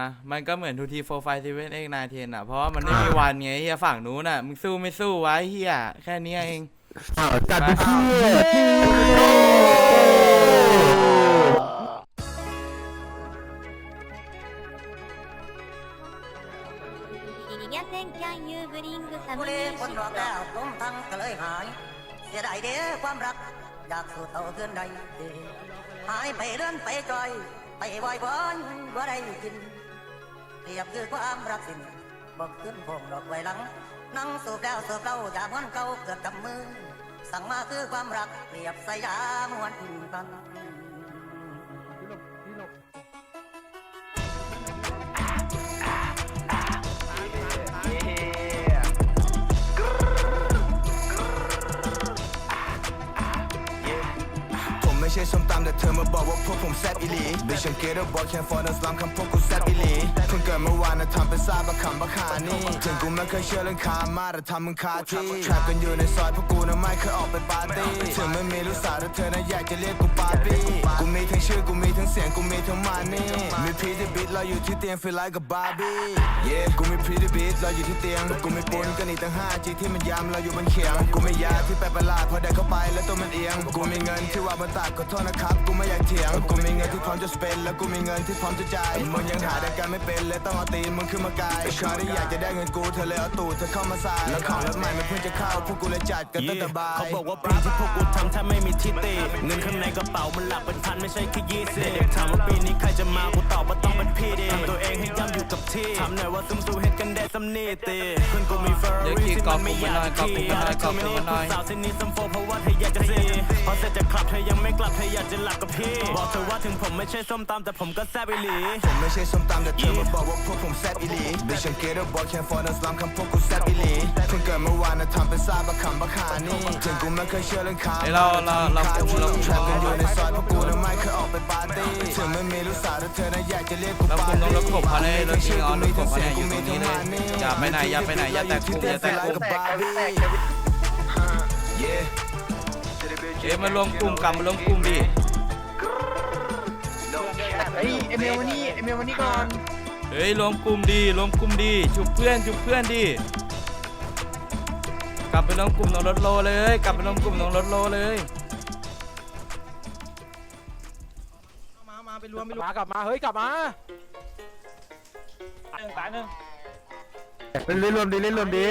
อะมันก็เหมือนทูทีโฟไฟซีเว่นเอ็กนาเทนอะ เพราะว่ามันไม่มีวันไงเฮียฝั่งนู้นอะ มึงสู้ไม่สู้ไว้เฮียแค่นี้เองจัดไปเพื่อไปเรื่อนไปจอย ไปวอยวอนว่าได้กิน เปรียบคือความรักสิ้นบอกขึ้นพงดอกไว้หลัง นั่งสูบแล้วสูบเล่าอย่าม้วนเก่าเกิดกับมือ สั่งมาคือความรักเปรียบสยามวนกัน ไม่ใช่ส้มตำแต่เธอมาบอกว่าพวกผมแซ่บอีหลี Bitch I'm get up boy can't fall in love คำพวกกูแซ่บอีหลีคนเกิดเมื่อวานน่ะทำเป็นซาบะคำบะขานี่ถึงกูไม่เคยเชื่อเรื่องคามาแต่ทำมึงคาที่ Trap กันอยู่ในซอยพวกกูน่ะไม่เคยออกไปปาร์ตี้ถึงไม่มีลูกสาวแต่เธอน่ะอยากจะเรียกกูปาร์ตี้กูมีทั้งชื่อกูมีทั้งเสียงกูมีทั้งมานี่มีพีที่บิดเราอยู่ที่เตียง feel like a Barbie Yeah กูมีพีที่บิดเราอยู่ที่เตียงกูมีปุนกันอีกตั้งห้าจีที่มันยำเราอยู่บนเขียงกูไม่ยาที่แปลกประหลาดพอได้เข้าไปแล้วตัวมันเอียงกูมีเงินที่ว่าบนตากขอโทษนะครับกูไม่อยากเถียงกูมีเงินที่พร้อมจะ spend แล้วกูมีเงินที่พร้อมจะจ่ายมึงยังหาได้กันไม่เป็นเลยต้องเอาตีนมึงขึ้นมากายชาที่อยากจะได้เงินกูเธอเลยเอาตูดเธอเข้ามาใส่แล้วของรถใหม่มันเพิ่งจะเข้าพวกกูเลยจัดกันตั้งแต่บ่ายเขาบอกว่าปีที่พวกกูทำแทบไม่มีที่ติเงินข้างในกระเป๋ามันหลักเป็นพันไม่ใช่แค่ยี่สิบเด็กถามว่าปีนี้ใครจะมากูตอบว่าต้องเป็นพี่ดิทำตัวเองให้ย่ำอยู่กับที่ทำหน่อยว่าซึมซูเฮ็ดกันได้สำนีตีเพื่อนกูมีเฟอร์ เดี๋ยวรี่ขี่ที่กอมัล์ฟนไม่อยากกอล์ฟขี่กอล์ฟกอล์ฟไม่กอล์ฟได้สาวเส้นนี้ซัมโฟเพราะว่าเธออยากจะซีพอเสร็จจากคลับเธอยังไม่กลับเธออยากจะหลับกับพี่บอกเธอว่าถึงผมไม่ใช่ส้มตำแต่ผมก็แซ่บอีหลีผมไม่ใช่ส้มตำแต่เธอมาบอกว่าพวกผมแซ่บอีหลี Bitch I'm get up boy can't fall in love คำพวกกูแซ่บอีหลีคนเกิดเมื่อวานน่ะทำเป็นซาบะคำบะขานี่ถึงกูไม่เคยเชื่อเรื่องคาเฮ้ยเราเราเราเราแทบกันอยู่ในซอยพวกกูน่ะไม่เคยออกไปปาร์ตี้ถึงไม่มีลูกสาวแต่เธอน่ะอยากจะเรียกกูเราปาคุร์มตี้รถกบเขาเลยรถจริงเอารถกบเขาเนี่ยอยู่ตรงนี้เลยอย่าไปไหนอย่าไปไหนอย่าแตะคุมอย่าแตะคุม Yeah เอ้ยมารวมกลุ่มกลับมารวมกลุ่มดิเฮ้ยเอเมลวันนี้เอเมลวันนี้ก่อนเฮ้ยรวมกลุ่มดีรวมกลุ่มดีชุบเพื่อนชุบเพื่อนดิกลับไปรวมกลุ่มตรงรถโลเลย กลับไปรวมกลุ่มตรงรถโลเลยมากลับมาเฮ้ยกลับมาเล่นเล่นรวมดีเล่นรวมดี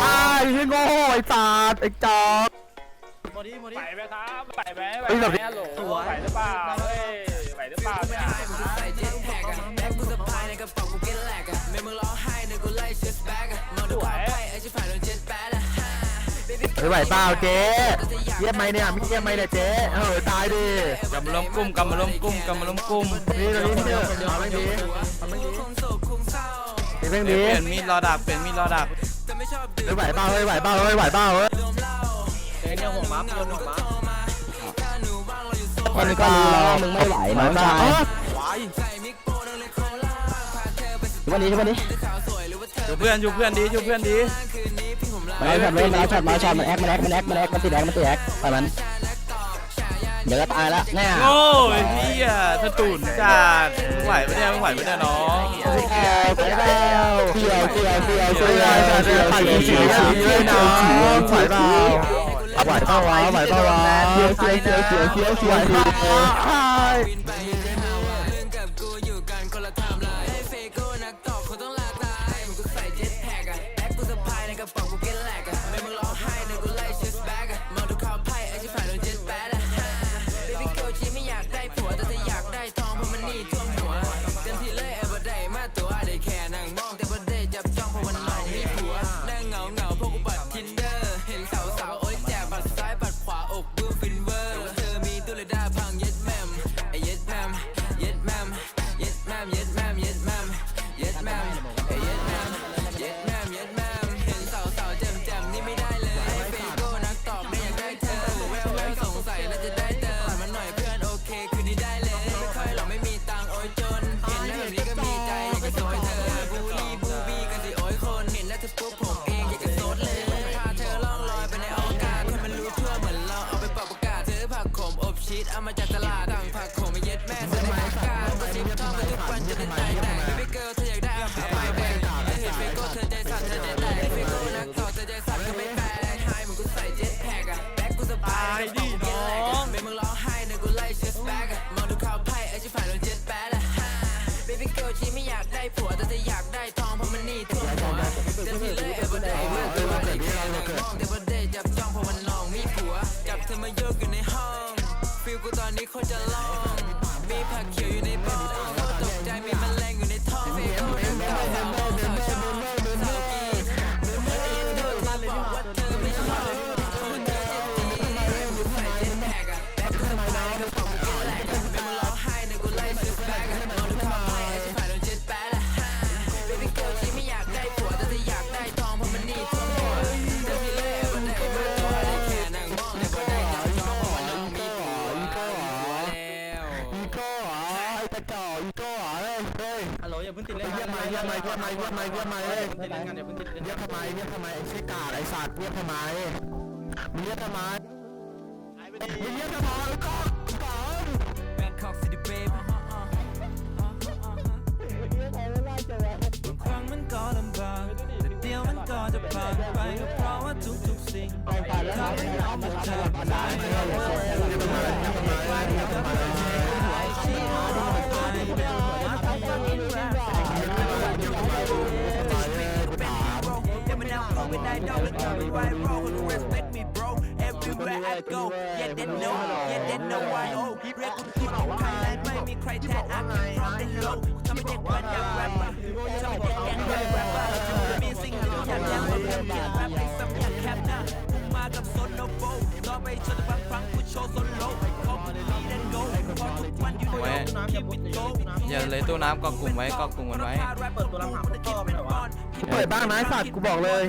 ตายที่โง่ไอ้ตาดไอ้จอกไหวไหมครับไหวไหมไหวเฮ้ยไหแบมบฮัลโหลไหวหรือเปล่าเฮ้ยไหวหรือเปล่าเนี่ยสวยเฮ้ยไหวเปล่าเจ๊เยี่ยมไหมเนี่ยมีเยี่ยมไหมเนี่ยเจ๊เออตายดิกลับมารวมกลุ่มกลับมารวมกลุ่มกลับมารวมกลุ่มนี่ตรงนี้พี่เถอะเอาแม่งดีเอาแม่งดีนี่แม่งเดี๋ดียวเปลี่ยนมีดรอดักเปลี่ยนมีดรอดัก เฮ้ยไหวเปล่าเฮ้ยไหวเปล่าเฮ้ยไหวเปล่าเฮ้ยคนก็รู้แล้วว่ามึงไม่ไหวน้องชายวันนี้วันนี้ชุบเพื่อนชุบเพื่อนดีชุบเพื่อนดีมาแล้วช็อตเลยมาแล้วช็อตมาช็อตมันแอคมันแอคมันแอคมันแอคมันติดแอคมันติดแอคไปมัน เดี๋ยวก็ตายละแน่โง่ไอ้เหี้ยสตุนจัดมึงไหวปะเนี่ยมึงไหวปะเนี่ยน้องไปแล้วเกี่ยวเกี่ยวเกี่ยวเฮ้เกี่ยยวเฮ้ยเกี่ยวปั่นเกี่ยวฉีเกี่ยวฉีเกี่ยวเลยนะไหวเปล่าไหวเปล่าวะไหวเปล่าวะเกี่ยวเกี่ยวเกี่ยวเกี่ยวเกี่ยวเกี่ยว อนนี้คนจะลอง มีผักเขียวอยู่ในบ้อ เยี่ยมไหมเยี่ยมไหมเยี่ยมไหมเยี่ยมไหมเยี่ยมไหมเฮ้ยติดเล่นกันอย่าเพิ่งติดเล่นเรียกทำไมเรียกทำไมไอ้ชิกาไอ้สัตว์เรียกทำไมมึงเรียกทำไมมึงเรียกทำไมไอ้ก้อนก้อน Bangkok City babe บางครั้งมันก็ลำบากแต่เดี๋ยวมันก็จะผ่านไปก็เพราะว่าทุกๆสิ่งทำให้เราหมดทางได้ go yeah they know yeah they know I owe เรียกคุณคิดของไทยแลนด์ไม่มีใครแทน I came from the low ทำให้เด็กแว้นอยากแรปอะทำให้เด็กแก๊งแรปแรปอะจะมีสิ่งที่อยากแย้มมาเพิ่มเกียรติแรปให้ซ้ำอยากแคปหน้ากูมากับโซโนโบต่อไปโชว์แต่บางครั้งกูโชว์โซโล่ขอกูดีแลนโกพอทุกวันอยู่ในโลกคิดวิดโกอย่าเลยตู้น้ำเกาะกลุ่มไว้เกาะกลุ่มกันไว้เปิดตัวลำหามก็ไม่หรอวะ เปิดบ้างนะไอ้สัตว์กูบอกเลย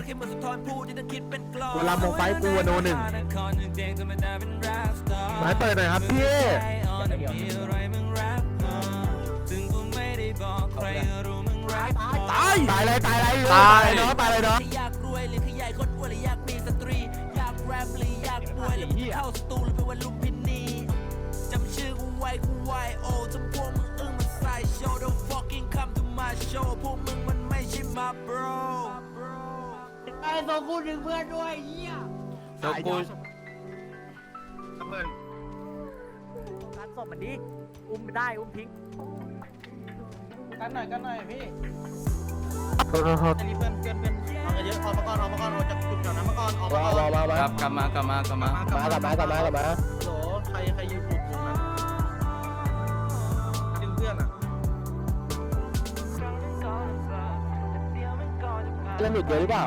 เวลามองไปกูอะโนหนึ่งไม้เปิดหน่อยครับพี่ตายตายเลยตายเลยตายเนาะตายเลยเนาะอยากรวยหรือขยายคนอ้วนหรืออยากมีสตรี อยากแรปหรืออยากมวยหรือเข้าสตูหรือเป็นวันลุมพินีจำชื่อกูไว้กูไวโอจำพวกมึงอึ้งมันใส่โชว์ Don't fucking come to my show พวกมึงมั นไม่ใช่มา bro โซกูการศพมันดิอุ้มไม่ได้อุ้มทิ้งกันหน่อยกันหน่อยพี่โทษโทษโทษอันนี้เพื่อนเพื่อนเพื่อนเอาเยอะออกมาก่อนออกมาก่อนออกจากจุดแถวนั้นมาก่อนออกมามาก่อนมามาครับกลับมากลับมากลับมา มากลับมากลับมากลับมาโหลใครใครยืนอยู่ เล่นหลุดเยอะหรือเปล่า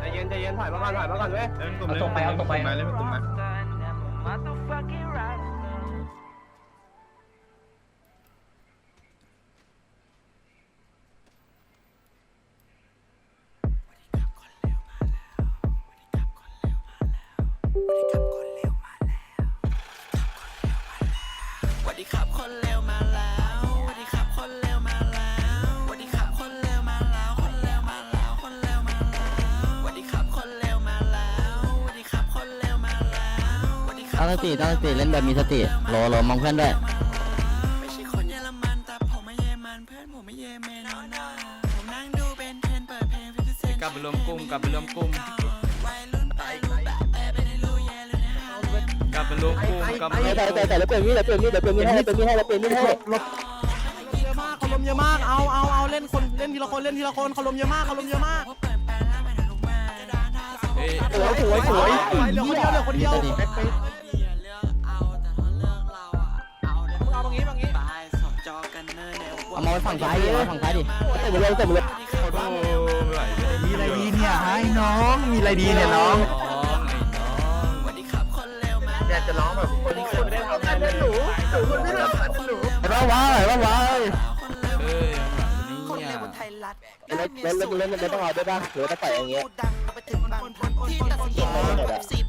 ใจเย็นใจเย็นถ่ายมาก่อนถ่ายมาก่อนเว้ยเอาตรงไปเอาตรงไปเล่นกลุ่มไหมส งสติตั้งสติเล่นแบบมีสติโหลโหลมองเพื่อนด้วยไม่ใช่คนเยอรมันแต่ผมไม่เยอรมันเพื่อนผมไม่เยอรมันนอนผมนั่งดูเป็นเทรนเปิดเพลงฟิฟเซนกลับไปรวมกลุ่มกลับไปรวมกลุ่มวัยรุ่นไปรูแบบแอบไปในรูแย่เลยนะฮะกลับไปรวมกลุ่มกลับไปแต่แต่แต่แล้วเปลี่ยนมีดแล้วเปลี่ยนมีดแล้วเปลี่ยนมีดให้เปลี่ยนมีดให้แล้วเปลี่ยนมีดให้ลบเยอะมากเขาลมเยอะมากเอาเอาเอาเล่นคนเล่นทีละคนเล่นทีละคนเขาลมเยอะมากเขาลมเยอะมากเอ้ยสวยสวยสวยเหลือคนเดียวเหลือคนเดียว เอามาไว้ฝั่งซ้ายดิเอาไว้ฝั่งซ้ายดิเต็มเลยเต็มเลยโอ้ไม่ไหวเลยมีอะไรดีเนี่ยไอ้น้อง มีอะไรดีเนี่ยน้องอยากจะร้องแบบคนที่คนไม่ได้ทำงานหนูหนูคนไม่ได้ทำงานหนูไอ้บ้าวะไอ้บ้าวะเอ้ยเนี่ยเล่นเล่นเล่นเล่นเล่นต้องเอาด้วยป่ะหรือว่าต้องปล่อย่างเงี้ย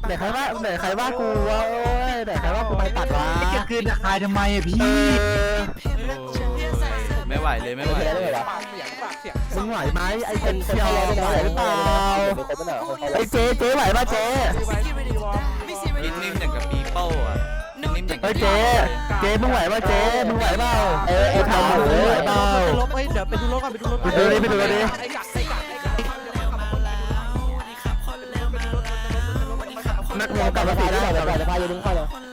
ไหนใครว่าไหนใครว่ากูวะโอ้ยไหนใครว่ากูไม่ตัดวะจะคืนราคายทำไมอะพี่ ไม่ไหวเลยไม่ไหวเลยมึงไหวไหมไอ้เจนเชียวไหวหรือเปล่าไอ้เจ๊เจ๊ไหวป่ะเจ๊กินนิ่มอย่างกับปีโป้อะนิ่มอย่างเฮ้ยเจ๊เจ๊มึงไหวป่ะเจ๊มึงไหวเปล่าเออไอ้ถามมึงไหวเปล่าลบเฮ้ยเดี๋ยวไปดูรถก่อนไปดูรถไปดูดิไปดูดิไอ้กักไอ้กักไอ้กักนักเรียนกลับมาพายได้เดี๋ยวก่อนจะพายอยู่ดึงเข้าเลย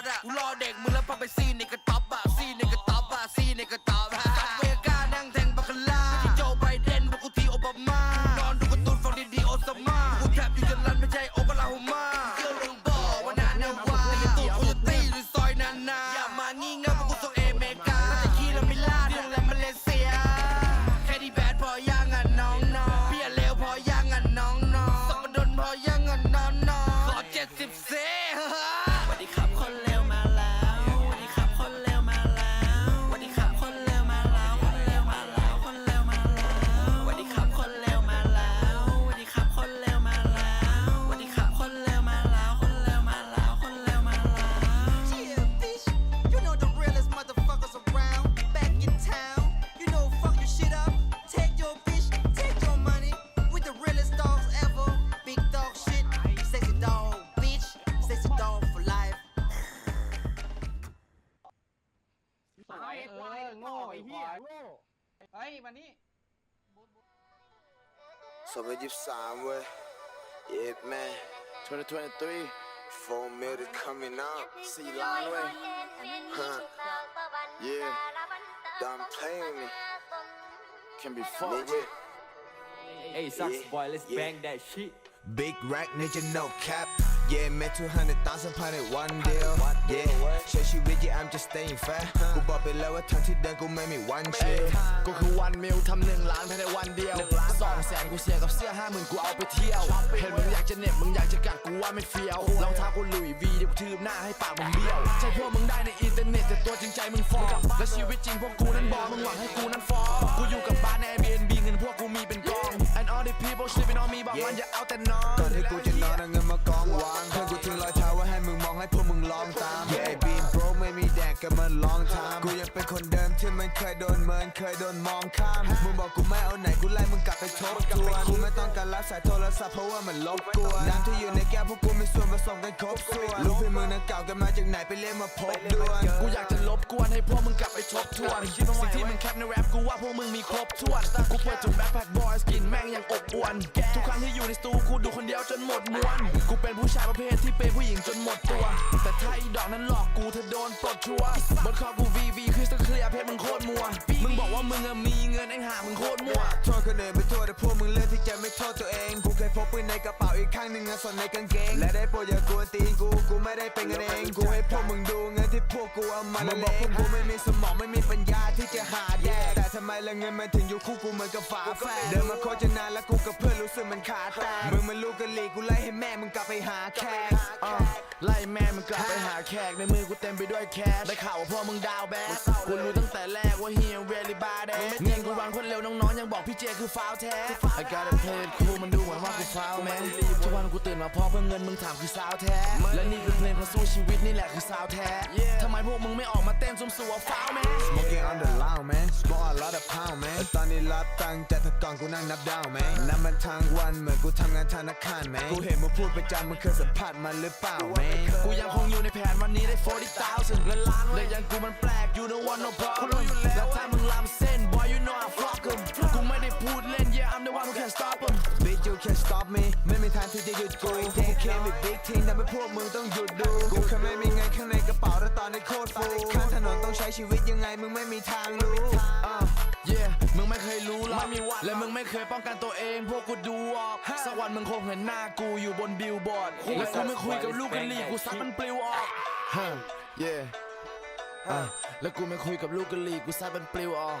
อตอะกูรอเด็กมึงแล้วพาไปซีในกระต๊อบอะซีในกระ สองพันยี่สิบสามเว้ย Yeah man 2023 4 million coming out สี่ล้านเว้ย Huh. Yeah Don't play with me Can be fucked Hey sucks boy let's bang that shit Big rack ninja no cap Yeah แม้200,000พันในวันเดียว Yeah ใช้ชีวิต yeah I'm just staying fat กูบอกไปแล้วว่าทางที่เดินกูไม่มีวันเชื่อก็คือวันมิลทำหนึ่งล้านภายในวันเดียวสองแสนกูเสียกับเสื้อห้าหมื่นกูเอาไปเที่ยว เห็นมึงอยากจะเหน็บมึงอยากจะกัดกูว่าไม่เฟี้ยวรองเท้ากูหลุยวีเดี๋ยวกูทืบหน้าให้ปากมึงเบี้ยวใช่พวกมึงได้ในอินเทอร์เน็ตแต่ตัวจริงใจมึงฟอร์และชีวิตจริงพวกกูนั้นบอกมึงหวังให้กูนั้นฟอร์กูอยู่กับบ้านใน Airbnb เงินพวกกูมีเป็นกอง and all the people sleeping on me บอกมันอย่าเอาแต่นอนก่อนที่กูจะ เคยโดนเมินเคยโดนมองข้าม มึงบอกกูไม่เอาไหนกูไล่มึงกลับไปทบทวนกูไม่ต้องการรับสายโทรศัพท์เพราะว่ามันลบกวนน้ำที่อยู่ในแก้วพวกกูมีส่วนผสมกันครบส่วนลูกพี่มึงนั้นเก่ากันมาจากไหนไปเรียกมาพบด่วนกูอยากจะลบกวนให้พวกมึงกลับไปทบทวนสิ่งที่มึงแคปในแรปกูว่าพวกมึงมีครบถ้วนกูเปิดจุดแบ็คแพ็คบอยสกินแม่งยังอบอวนทุกครั้งที่อยู่ในสตูกูดูคนเดียวจนหมดมวนกูเป็นผู้ชายประเภทที่เป็นผู้หญิงจนหมดตัว แต่ถ้าอีดอกนั้นหลอกกูเธอโดนปลดชัวร์บนคอกูวีวีคือสเคลียร์เพชรมึงโค งอกว่ามึงอะมีเงินไอ้ห่ามึงโคตรมั่วโทษคนอื่นไปโทษแต่พวกมึงเลือกที่จะไม่โทษตัวเองกูเคยพกปืนในกระเป๋าอีกข้างหนึ่งเงินสดในกางเกงและได้โปรดอย่ากวนตีนกูกูไม่ได้เป็นกันเองกูให้พวกมึงดูเงินที่พวกกูเอามาละเลงบอกพวกกูไม่มีสมองไม่มีปัญญาที่จะหาแดก มละเงินมันถึงอยู่คู่กูเหมือนกับฝาแฝดเดินมาโคตรจะนานแล้วกูกับเพื่อนรู้สึกมันขาดตามึงมันลูกกะลีกูไล่ให้แม่มึงกลับไปหาแขกอะไล่แม่มึงกลับไปหาแขกในมือกูเต็มไปด้วยแคชได้ข่าวว่าพ่อมึงดาวแบดกูรู้ตั้งแต่แรกว่าเฮียเวลิบาเดเงินกูวางคนเร็วน้องๆยังบอกพี่เจคือฟาวแท้ I got a play it cool มันดูเหมือนว่ากูฟาวแมนทุกวันกูตื่นมาเพราะเพื่อเงินมึงถามคือสาวแท้ และนี่คือเพลงเพื่อสู้ชีวิตนี่แหละคือสาวแท้ทำไมพวกมึงไม่ออกมาเต้นซุ่มสัวฟาวแมน Smoking on the loud man Smoke a lot of pound man ตอนนี้รับตังค์แต่ถ้าก่อนกูนั่งนับดาว man นับมันทั้งวันเหมือนกูทำงานธนาคาร man กูเห็นมึงพูดประจำมึงเคยสัมผัสมันหรือเปล่า man กูยังคงอยู่ในแผนวันนี้ได้40,000เงินล้านเลยยังกูมันแปลก you don't want no problem แล้วถ้ามึงลำเส้น boy you know I fuck 'em กูไม่ได้พูดเล่น yeah I'm the one who can stop 'em Bitch you can't stop me ไม่มีทางที่จะหยุดกูกูเคมี big team ทำให้พวกมึงต้องหยุดดูกูแค่ไม่มีเงินข้างในกระเป๋าแต่ตอนนี้โคตรฟูข้างถนนต้องใช้ชีวิตยังไงมึงไม่มีทางรู้ ยรู้หรอกและมึงไม่เคยป้องกันตัวเอง พวกกูดูออกสักวันมึงคงเห็นหน้ากูอยู่บนบิลบอร์ดและกูไม่คุยกับลูกกะลีกูซัดมันปลิวออก huh yeah อะแล้วกูไม่คุยกับลูกกะลีกูซัดมันปลิวออก